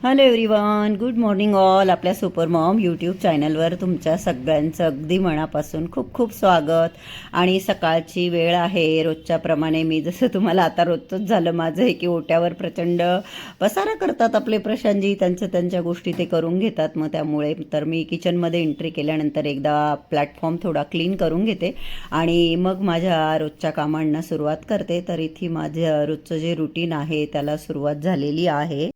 Hello everyone good morning all आपल्या super mom YouTube चॅनलवर तुमच्या सगळ्यांचं अगदी मनापासून खूप खूप स्वागत. आणि सकाळची वेळ आहे रोजच्याप्रमाणे मी जसं तुम्हाला आता रोजचंच झालं माझं आहे की ओट्यावर प्रचंड पसारा करतात आपले प्रशांतजी त्यांचं त्यांच्या गोष्टी ते करून घेतात. मग त्यामुळे तर मी किचनमध्ये एंट्री केल्यानंतर एकदा प्लॅटफॉर्म थोडा क्लीन करून घेते. आणि मग माझ्या रोजच्या कामांना सुरुवात करते. तर इथे माझं रोजचं जे रुटीन आहे त्याला सुरुवात झालेली आहे.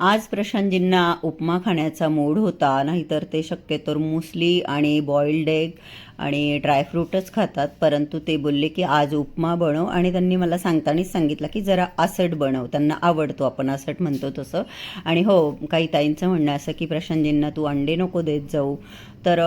आज प्रशांतजींना उपमा खाण्याचा मूड होता नाहीतर ते शक्यतो मुसली आणि बॉइल्ड एग आणि ड्रायफ्रूटच खातात. परंतु ते बोलले की आज उपमा बनव. आणि त्यांनी मला सांगतानाच सांगितलं की जरा आसट बनव. त्यांना आवडतो. आपण आसट म्हणतो तसं. आणि हो काही ताईंचं म्हणणं असं की प्रशांतजींना तू अंडे नको देत जाऊ. तर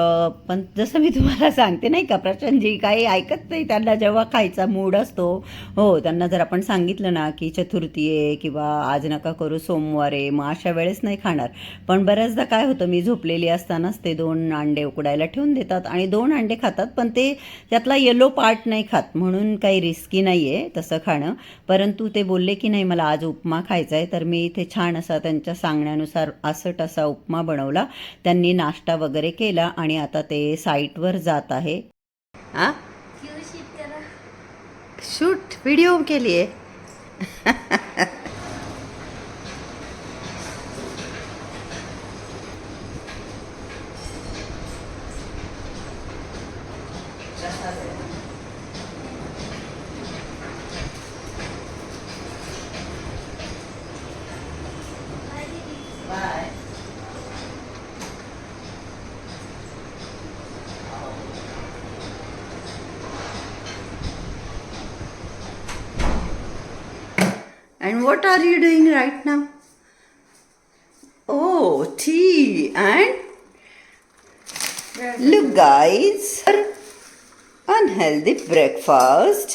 पण जसं मी तुम्हाला सांगते नाही का प्रशांतजी काही ऐकत नाही. त्यांना जेव्हा खायचा मूड असतो हो त्यांना जर आपण सांगितलं ना की चतुर्थी आहे किंवा आज नका करू सोमवार आहे मग अशा वेळेस नाही खाणार. पण बऱ्याचदा काय होतं मी झोपलेली असतानाच ते दोन अंडे उकडायला ठेवून देतात आणि दोन अंडे खातात पण ते त्यातला येलो पार्ट नाही खात म्हणून काही रिस्की नाही आहे तसं खाणं. परंतु ते बोलले की नाही मला आज उपमा खायचा आहे तर मी इथे छान असा त्यांच्या सांगण्यानुसार असट असा उपमा बनवला. त्यांनी नाश्ता वगैरे केला आणि आता ते साईटवर जात आहे. हां शूट व्हिडिओ के लिए And what are you doing right now? Oh, tea and? Look, guys, unhealthy breakfast,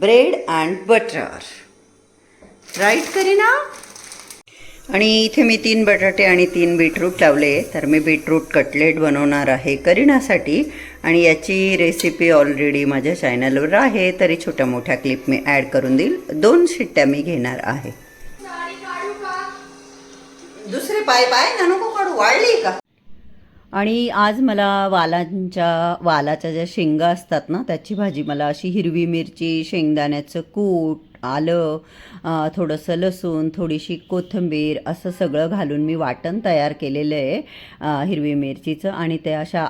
bread and butter. Right, Karina? आणि इथे मी तीन बटाटे आणि तीन बीटरूट लावले तर मी बीटरूट कटलेट बनवणार आहे करीनासाठी. आणि याची रेसिपी ऑलरेडी माझ्या चॅनलवर आहे. तरी छोट्या मोठ्या क्लिप मी ॲड करून देईल. दोन शिट्ट्या मी घेणार आहे. दुसरे पाय पाय ना नको काढू. वाढली का? आणि आज मला वालांच्या वालाच्या ज्या शेंगा असतात ना त्याची भाजी मला अशी हिरवी मिरची शेंगदाण्याचं कूट आलं थोडंसं लसूण थोडीशी कोथिंबीर असं सगळं घालून मी वाटण तयार केलेलं आहे हिरवी मिरचीचं. आणि ते अशा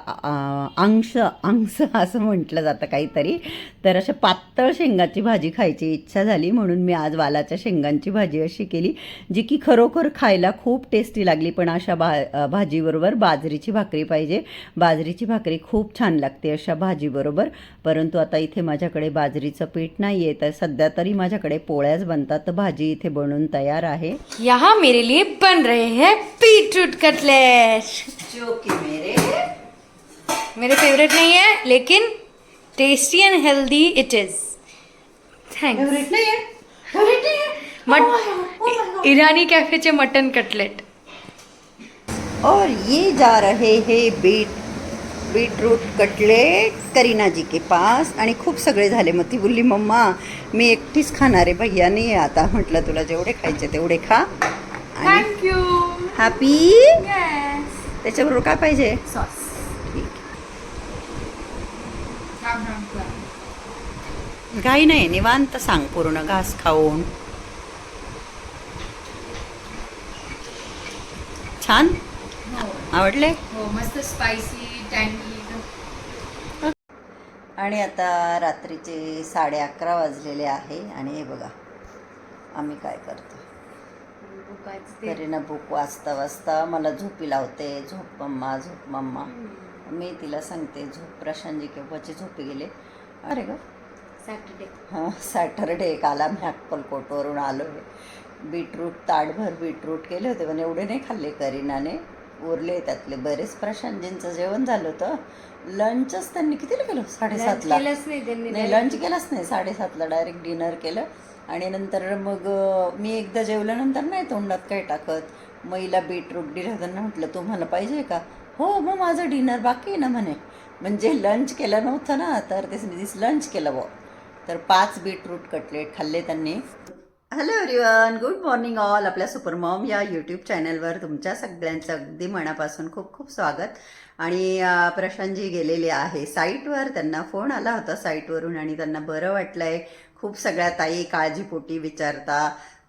अंश अंश असं म्हटलं जातं काहीतरी. तर अशा पातळ शेंगाची भाजी खायची इच्छा झाली म्हणून मी आज वालाच्या शेंगांची भाजी अशी केली जी की खरोखर खायला खूप टेस्टी लागली. पण अशा भा भाजीबरोबर बाजरीची भाकरी पाहिजे. बाजरीची भाकरी खूप छान लागते अशा भाजीबरोबर. परंतु आता इथे माझ्याकडे बाजरीचं पीठ नाही आहे तर सध्या तरी माझ्याकडे पोळ्याच बनतात. तर भाजी इथे बनून तयार आहे. यहाँ मेरे लिए बन रहे हैं बीटरूट कटलेट। जो की मेरे मेरे फेवरेट नहीं है लेकिन tasty and healthy it is thanks आहे मट ईरानी कैफेचे मटन कटलेट और ये जा रहे हैं beet beetroot cutlet Kareena ji के पास. आणि खूप सगळे झाले. मग ती बोलली मम्मा मी एकटीच खाणार आहे भैया. नाही आहे आता. म्हटलं तुला जेवढे खायचे तेवढे खा. आणि थैंक यू हॅपी त्याच्याबरोबर काय पाहिजे? सॉस ठीक घाई नाही निवांत सांग पूर्ण घास खाऊन. छान? आवडले? हो मस्त स्पायसी आणि आता रात्रीचे साडे अकरा वाजलेले आहे आणि हे बघा आम्ही काय करतो? करीना बुक वाचता वाचता मला झोपी लावते. झोप मम्मा झोप मम्मा. मी तिला सांगते झोप प्रशांतजी केव्हाची झोपी गेले. अरे ग सॅटर्डे. हां सॅटरडे काल आम्ही अक्कलकोटवरून आलो आहे बीटरूट ताटभर बीटरूट केले होते पण एवढे नाही खाल्ले करीनाने. उरले त्यातले बरेच प्रशांतजींचं जेवण झालं होतं. लंचच त्यांनी कितीला केलं? साडेसातला. केलंच नाही त्यांनी नाही लंच केलंच नाही. साडेसातला डायरेक्ट डिनर केलं. आणि नंतर मग मी एकदा जेवल्यानंतर नाही तोंडात काय टाकत. मैला बीटरूट दिलं त्यांना म्हटलं तुम्हाला पाहिजे का? हो मग माझं डिनर बाकी आहे ना म्हणे. म्हणजे लंच केलं नव्हतं ना तर ते लंच केलं बुवा. तर पाच बीटरूट कटलेट खाल्ले त्यांनी. Hello everyone good morning all आपल्या सुपरमॉम या यूट्यूब चॅनलवर तुमच्या सगळ्यांचं अगदी मनापासून खूप खूप स्वागत. आणि प्रशांतजी गेलेले आहे साईटवर त्यांना फोन आला होता साईटवरून आणि त्यांना बरं वाटलंय. खूप सगळ्या ताई काळजीपोटी विचारता.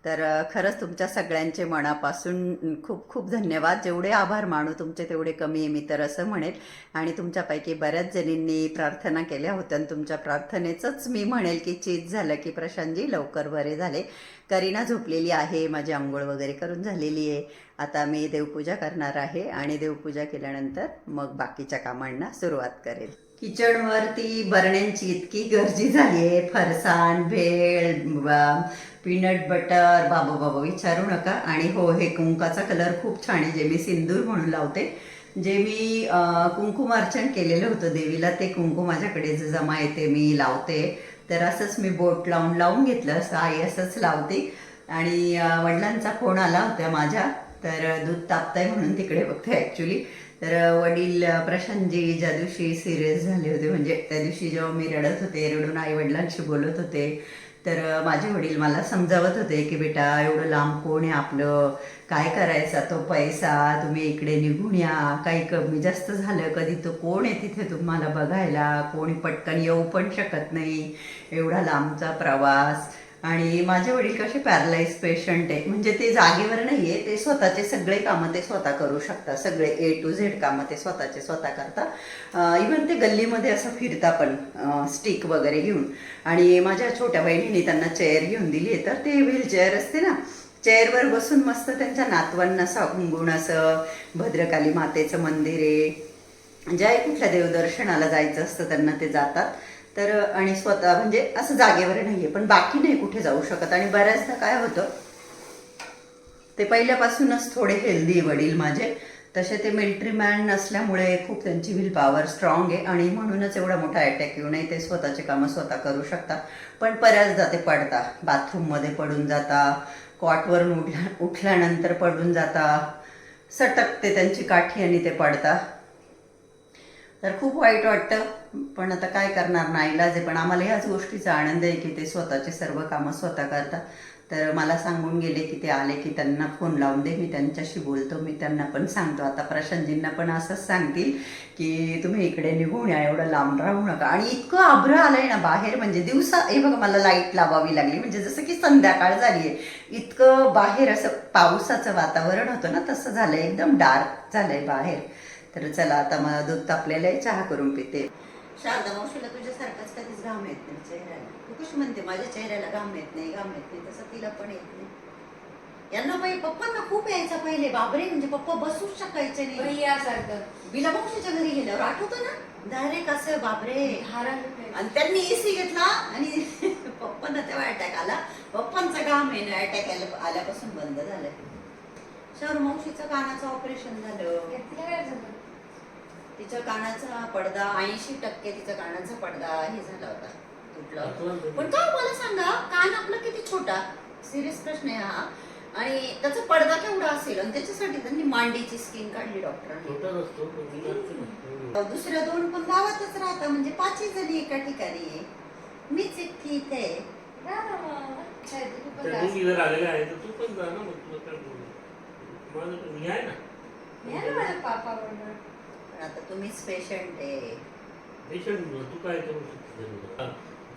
तर खरंच तुमच्या सगळ्यांचे मनापासून खूप खूप धन्यवाद. जेवढे आभार मानू तुमचे तेवढे कमी आहे मी तर असं म्हणेल. आणि तुमच्यापैकी बऱ्याच जणींनी प्रार्थना केल्या होत्या. आणि तुमच्या प्रार्थनेचंच मी म्हणेल की चीज झालं की प्रशांतजी लवकर बरे झाले. करीना झोपलेली आहे माझी आंघोळ वगैरे करून झालेली आहे. आता मी देवपूजा करणार आहे आणि देवपूजा केल्यानंतर मग बाकीच्या कामांना सुरुवात करेल. किचनवरती बरण्यांची इतकी गर्दी झाली आहे. फरसाण भेळ पीनट बटर बाबा बाबा विचारू नका. आणि हो हे कुंकाचा कलर खूप छान आहे. जे मी सिंदूर म्हणून लावते जे मी कुंकुम अर्चन केलेलं होतं देवीला ते कुंकू माझ्याकडे जे जमा येते मी लावते. तर असंच मी बोट लावून लावून घेतलं असं आई असंच लावते. आणि वडिलांचा फोन आला होता माझ्या तर दूध तापताय म्हणून तिकडे बघते ॲक्च्युली तर वडील प्रशांतजी ज्या दिवशी सिरियस झाले होते म्हणजे त्या दिवशी जेव्हा मी रडत होते रडून आई वडिलांशी बोलत होते तर माझे वडील मला समजावत होते की बेटा एवढं लांब कोण आहे आपलं? काय करायचा? तो पैसा तुम्ही इकडे निघून या. काही कमी जास्त झालं कधी तो कोण आहे तिथे तुम्हाला बघायला? कोणी पटकन येऊ पण शकत नाही. एवढा लांबचा प्रवास. आणि माझे वडील कसे पॅरलाइज पेशंट आहे. म्हणजे ते जागेवर नाही आहे ते स्वतःचे सगळे कामं ते स्वतः करू शकतात. सगळे ए टू झेड कामं ते स्वतःचे स्वतः करतात. इवन ते गल्लीमध्ये असं फिरता पण स्टिक वगैरे घेऊन. आणि माझ्या छोट्या बहिणीने त्यांना चेअर घेऊन दिली आहे तर ते व्हील चेअर असते ना चेअरवर बसून मस्त त्यांच्या नातवांना सांगून असं भद्रकाली मातेचं मंदिर आहे. ज्या कुठल्या देवदर्शनाला जायचं असतं त्यांना ते जातात. तर आणि स्वतः म्हणजे असं जागेवर नाहीये पण बाकी नाही कुठे जाऊ शकत. आणि बऱ्याचदा काय होतं ते पहिल्यापासूनच थोडे हेल्दी वडील माझे तसे ते मिल्ट्री मॅन नसल्यामुळे खूप त्यांची विल पॉवर स्ट्रॉंग आहे. आणि म्हणूनच एवढा मोठा अटॅक येऊ नये ते स्वतःचे कामं स्वतः करू शकतात. पण बऱ्याचदा ते पडता बाथरूममध्ये पडून जाता कॉटवरून उठल्या उठल्यानंतर पडून जाता सटकते त्यांची काठी आणि ते पडता तर खूप वाईट वाटतं. पण आता काय करणार ना इलाज आहे पण आम्हाला ह्याच गोष्टीचा आनंद आहे की ते स्वतःचे सर्व कामं स्वतः करतात. तर मला सांगून गेले की ते आले की त्यांना फोन लावून दे मी त्यांच्याशी बोलतो मी त्यांना पण सांगतो. आता प्रशांतजींना पण असंच सांगतील की तुम्ही इकडे निघून या एवढं लांब राहू नका. आणि इतकं आभ्र आलंय ना बाहेर म्हणजे दिवसा हे बघा मला लाइट लावावी लागली. म्हणजे जसं की संध्याकाळ झाली आहे इतकं बाहेर असं पावसाचं वातावरण होतं ना तसं झालंय. एकदम डार्क झालंय बाहेर. तर चला आता मला दूध तापलेलं आहे चहा करून पिते. शारदा मावशीला तुझ्यासारखाच कधीच घाम येत नाही चेहऱ्याला. तू कशी म्हणते माझ्या चेहऱ्याला घाम येत नाही घाम येत नाही तसं तिला पण येत नाही. यांना पहिले पप्पांना खूप यायचा पहिले. बाबरे म्हणजे पप्पा बसूच शकायचे नाही. भैयासारखं बिला मावशीच्या घरी गेल्यावर आठवतं ना? डायरेक्ट असं बाबरे आणि त्यांनी एसी घेतला आणि पप्पांना तेव्हा अटॅक आला. पप्पांचा घाम ना अटॅक आल्यापासून बंद झालं शहर मावशीचं कानाचं ऑपरेशन झालं. तिच्या कानाचा पडदा ऐंशी टक्के तिचा कानाचा पडदा हे झाला होता तुटला होता. पण काय मला सांगा कान आपला किती छोटा? सिरियस प्रश्न आहे हा. आणि त्याचा पडदा केवढा असेल? आणि त्याच्यासाठी त्यांनी मांडीची स्किन काढली डॉक्टरांनी. दुसऱ्या दोन पण गावातच राहता म्हणजे पाचही जणी एका ठिकाणी मीच एकटी इथे आहे. ना पण आता तुम्हीच पेशंट आहे. पेशंट तू काय करू शकते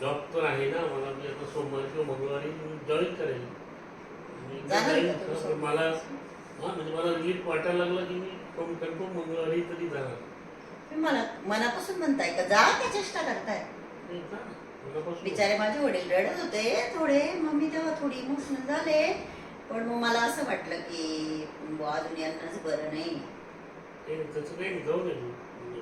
जॉब तर आहे ना मला मी आता सोमवारी किंवा मंगळवारी जॉईन करेल मी जाणार का जाईन, तुम्ही पण सोमवारी? मला हा म्हणजे मला रिलीफ वाटायला लागला की मी कन्फर्म मंगळवारी तरी जाणार. तुम्ही मला मनापासून म्हणताय का? जा का चेष्टा करताय? नाही का? मनापासून. बिचारे माझे वडील रडत होते थोडे. मग मी तेव्हा थोडी इमोशनल झाले. पण मग मला असं वाटलं की बुवा, अजून यांनाच बरं नाही. ते त्याचं काही नाही जाऊ नये तू. म्हणजे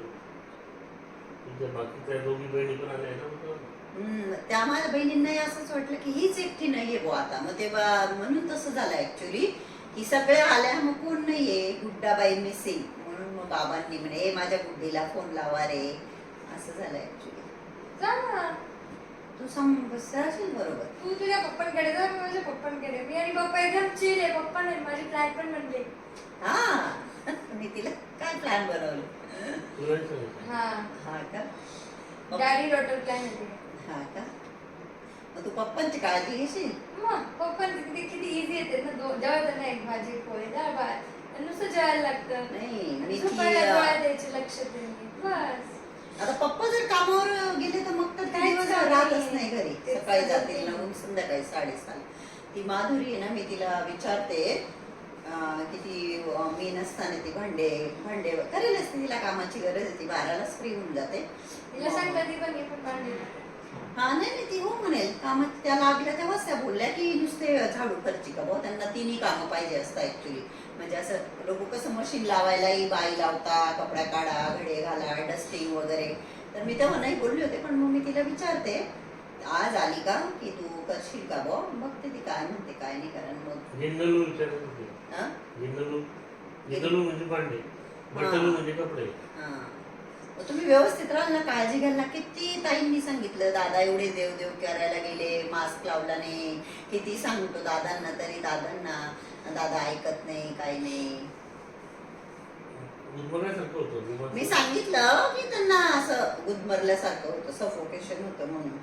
तुझ्या बाकीच्या दोघी बहिणी पण आल्या ना. हम्म, त्या माझ्या बहिणींनाही असंच वाटलं की हीच एकटी नाहीये बुवा आता. मग तेव्हा म्हणून तसं झालं ऍक्च्युली की सगळे आल्या मग कोण नाहीये? गुड्डाबाई मिसिंग म्हणून मग बाबांनी म्हणे "ए, माझ्या गुड्डीला फोन लावा रे. असं झालं ऍक्च्युली जा ना. तू सांग बसशील बरोबर. तू तुझ्या पप्पांकडे जा मी माझ्या पप्पांकडे. मी आणि पप्पा एकदम चिल आहे पप्पा नाही माझी फ्लॅट पण बनले हा. मी तिला काय प्लॅन बनवलं. हा. हा का? डॅडी डॉटर प्लॅन हा का? मग तू पप्पांची काळजी घेशील? मग पप्पा किती किती इझी येते ना. दो जेव्हा त्यांना एक भाजी पोळी डाळ भात नुसतं जेवायला लागतं. नाही, झोपायला द्यायचे लक्ष त्यांनी बस. आता पप्पा जर कामावर गेले तर मग तर काम राहतच नाही. घरी. सकाळी जातील. ना संध्याकाळी साडेसात. ती माधुरी आहे ना मी तिला विचारते. अं, की ती अं, मी नसताना ती भांडे भांडे करेलच तिला कामाची गरज आहे ती बारालाच फ्री होऊन जाते. तिला सांग कधी पण ये पण भांडी हा नाही नाही ती हो म्हणेल. कामात त्या लागल्या तेव्हाच त्या बोलल्या की नुसते झाडू खर्ची का बुवा त्यांना तिन्ही कामं पाहिजे असतात ऍक्च्युली म्हणजे असं लोक कसं मशीन लावायलाही बाई लावता कपड्या काढा घडे घाला डस्टिंग वगैरे. तर मी तेव्हा नाही बोलली होते पण मग मी तिला विचारते आज आली का? की तू करशील का बुवा बघते ती काय हा? म्हणजे भांडे. बटलू म्हणजे कपडे. हा. मग तुम्ही व्यवस्थित राहाल ना काळजी घ्यायला किती ताईंनी सांगितलं दादा एवढे देव देव करायला गेले मास्क लावला नाही. किती सांगतो दादांना तरी दादांना. दादा ऐकत नाही काही नाही. होतं मी सांगितलं की त्यांना असं गुदमरल्यासारखं होतं सफोकेशन होतं म्हणून.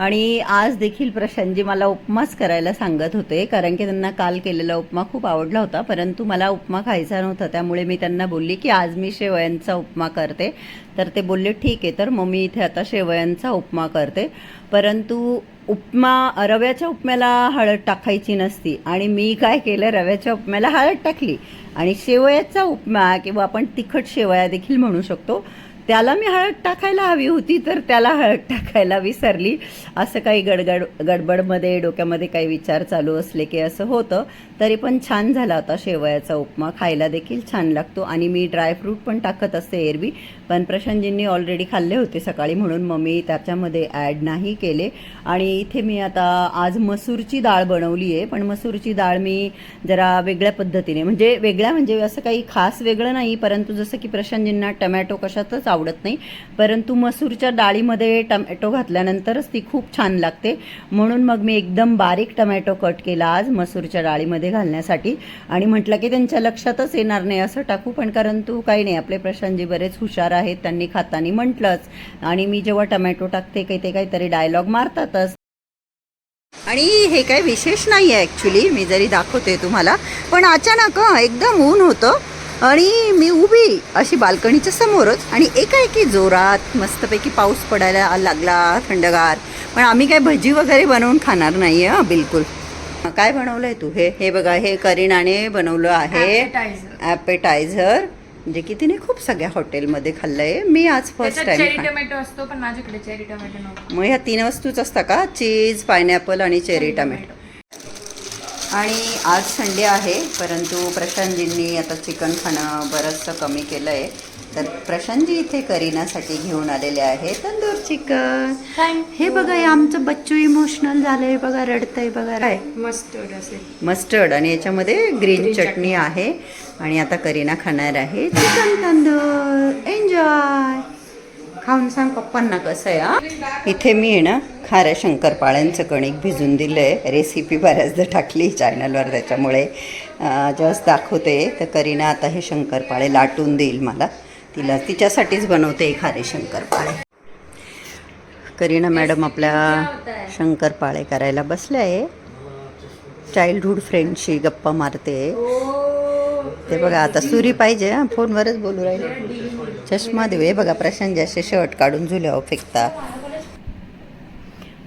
आणि आज देखील प्रशांतजी मला उपमाच करायला सांगत होते कारण की त्यांना काल केलेला उपमा खूप आवडला होता परंतु मला उपमा खायचा नव्हता त्यामुळे मी त्यांना बोलली की आज मी शेवयांचा उपमा करते. तर ते बोलले ठीक आहे तर मग मी इथे आता शेवयांचा उपमा करते. परंतु उपमा रव्याच्या उपम्याला हळद टाकायची नसती आणि मी काय केलं रव्याच्या उपम्याला हळद टाकली. आणि शेवयाचा उपमा किंवा आपण तिखट शेवया देखील म्हणू शकतो त्याला मी हळद टाकायला हवी होती तर त्याला हळद टाकायला विसरली. असं काही गडगड गडबडमध्ये डोक्यामध्ये काही विचार चालू असले की असं होतं. तरी पण छान झाला होता शेवयाचा उपमा. खायला देखील छान लागतो. आणि मी ड्रायफ्रूट पण टाकत असते एरवी. पण प्रशांतजींनी ऑलरेडी खाल्ले होते सकाळी म्हणून मग मी त्याच्यामध्ये ॲड नाही केले. आणि इथे मी आता आज मसूरची डाळ बनवली आहे पण मसूरची डाळ मी जरा वेगळ्या पद्धतीने म्हणजे वेगळ्या म्हणजे असं काही खास वेगळं नाही. परंतु जसं की प्रशांतजींना टमॅटो कशातच आवडत आवडत नाही. परंतु मसूरच्या डाळीमध्ये टमॅटो घातल्यानंतरच ती खूप छान लागते. म्हणून मग मी एकदम बारीक टमॅटो कट केला आज मसूरच्या डाळीमध्ये घालण्यासाठी. आणि म्हटलं की त्यांच्या लक्षातच येणार नाही असं टाकू पण परंतु काही नाही आपले प्रशांतजी बरेच हुशार आहेत त्यांनी खातानी म्हटलंच. आणि मी जेव्हा टमॅटो टाकते काही ते काहीतरी डायलॉग मारतातच. आणि हे काही विशेष नाही आहे ॲक्च्युली मी जरी दाखवते तुम्हाला पण अचानक एकदम ऊन होतं. आणि मी उभी अशी बाल्कनीच्या समोरच आणि एकाएकी जोरात मस्तपैकी पाऊस पडायला लागला थंडगार. पण आम्ही काय भजी वगैरे बनवून खाणार नाही आहे बिलकुल. काय बनवलंय तू? हे हे बघा हे करीनाने बनवलं आहे. ॲपेटायझर म्हणजे की तिने खूप सगळ्या हॉटेलमध्ये खाल्लंय. मी आज फर्स्ट टाइम टोमॅटो असतो पण माझ्याकडे चेरी टोमॅटो मग ह्या तीन वस्तूच असतात का? चीज पायनॅपल आणि चेरी टमॅटो आणि आज संडे आहे परंतु प्रशांतजींनी आता चिकन खाणं बरंचसं कमी केलं आहे तर प्रशांतजी इथे करीनासाठी घेऊन आलेले आहे तंदूर चिकन. हे बघा हे आमचं बच्चू इमोशनल झालंय. बघा रडतंय बघा. काय? मस्टर्ड असेल. मस्टर्ड. आणि याच्यामध्ये ग्रीन चटणी. आहे. आणि आता करीना खाणार आहे. चिकन तंदूर. एन्जॉय खाऊन सांग पप्पांना कसं आहे हा? इथे मी आहे ना खाऱ्या शंकरपाळ्यांचं कणिक भिजून दिलं आहे रेसिपी बऱ्याचदा टाकली चॅनलवर त्याच्यामुळे जस्ट दाखवते. तर करीना आता हे शंकरपाळे लाटून देईल मला. तिला तिच्यासाठीच बनवते खारे शंकरपाळे. करीना मॅडम आपल्या शंकरपाळे करायला बसल्या आहे. चाइल्डहुड फ्रेंडशी गप्पा मारते. ते बघा आता सुरी पाहिजे हा फोनवरच बोलू राहिले. चष्मा देऊया बघा प्रशांत असे शर्ट काढून झुल्यावर फेकता.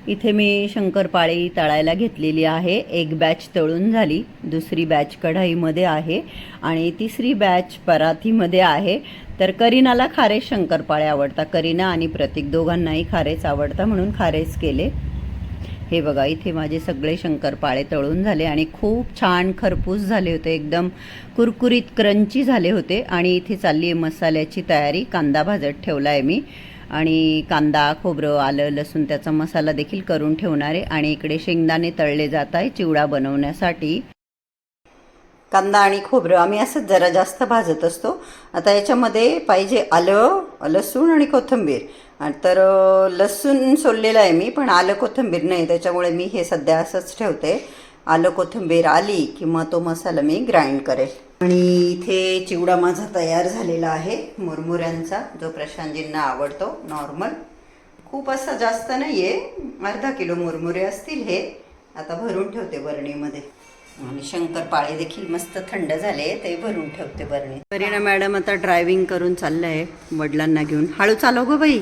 इथे मी शंकरपाळी तळायला घेतलेली आहे. एक बॅच तळून झाली. दुसरी बॅच कढाईमध्ये आहे. आणि तिसरी बॅच परातीमध्ये आहे. तर करीनाला खारेच शंकरपाळे आवडतात करीना आणि प्रतीक दोघांनाही खारेच आवडता म्हणून खारेच केले. हे बघा इथे माझे सगळे शंकरपाळे तळून झाले आणि खूप छान खरपूस झाले होते. एकदम कुरकुरीत क्रंची झाले होते. आणि इथे चालली आहे मसाल्याची तयारी. कांदा भाजत ठेवला आहे मी. आणि कांदा खोबरं आलं लसूण त्याचा मसाला देखील करून ठेवणार आहे. आणि इकडे शेंगदाणे तळले जात आहे चिवडा बनवण्यासाठी. कांदा आणि खोबरं आम्ही असंच जरा जास्त भाजत असतो. आता याच्यामध्ये पाहिजे आलं लसूण आणि कोथिंबीर. तर लसूण सोललेलं आहे मी पण आलं कोथिंबीर नाही. त्याच्यामुळे मी हे सध्या असंच ठेवते. आलं कोथिंबीर आली की मग तो मसाला मी ग्राइंड करेल. आणि इथे चिवडा माझा तयार झालेला आहे मुरमुऱ्यांचा जो प्रशांतजींना आवडतो नॉर्मल खूप असा जास्त नाही आहे अर्धा किलो मुरमुरे असतील हे. आता भरून ठेवते बरणीमध्ये. आणि शंकरपाळे देखील मस्त थंड झाले ते भरून ठेवते बरणी करीना मॅडम आता ड्रायव्हिंग करून चाललंय वडिलांना घेऊन. हळू चालव गो बाई.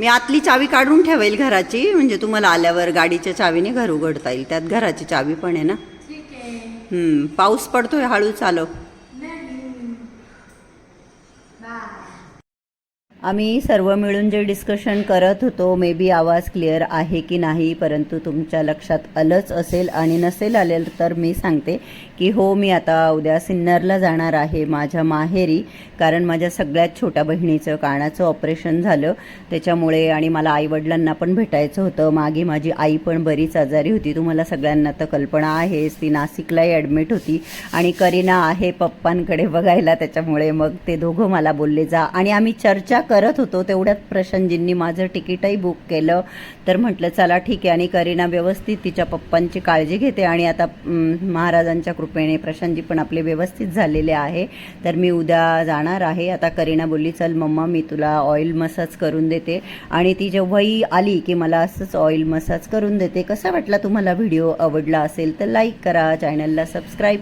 मी आतली चावी काढून ठेवेल घराची म्हणजे तुम्हाला आल्यावर गाडीच्या चावीने घर उघडता येईल. त्यात घराची चावी पण आहे ना? पाऊस पडतोय हळू चालव. आम्ही सर्व मिळून जे डिस्कशन करत होतो मे बी आवाज क्लिअर आहे की नाही परंतु तुमच्या लक्षात आलंच असेल आणि नसेल आलेल तर मी सांगते की हो मी आता उद्या सिन्नरला जाणार आहे माझ्या माहेरी कारण माझ्या सगळ्यात छोट्या बहिणीचं कानाचं ऑपरेशन झालं. त्याच्यामुळे आणि मला आईवडिलांना पण भेटायचं होतं. मागे माझी आई पण बरीच आजारी होती. तुम्हाला सगळ्यांना तर कल्पना आहेच. ती नाशिकलाही ॲडमिट होती. आणि करीना आहे पप्पांकडे बघायला. त्याच्यामुळे मग ते दोघं मला बोलले जा. आणि आम्ही चर्चा करत होतो तेवढ्यात प्रशांतजींनी माझं तिकीटही बुक केलं. तर म्हटलं चला ठीक आहे. आणि करीना व्यवस्थित तिच्या पप्पांची काळजी घेते आणि आता महाराजांच्या कृपेने प्रशांतजी पण आपले व्यवस्थित झालेले आहे. तर मी उद्या जाणार आहे. आता करीना बोलली चल मम्मा मी तुला ऑइल मसाज करून देते. आणि ती जेव्हाही आली की मला असंच ऑइल मसाज करून देते. कसा वाटला तुम्हाला व्हिडिओ आवडला असेल तर लाईक करा चॅनलला सबस्क्राईब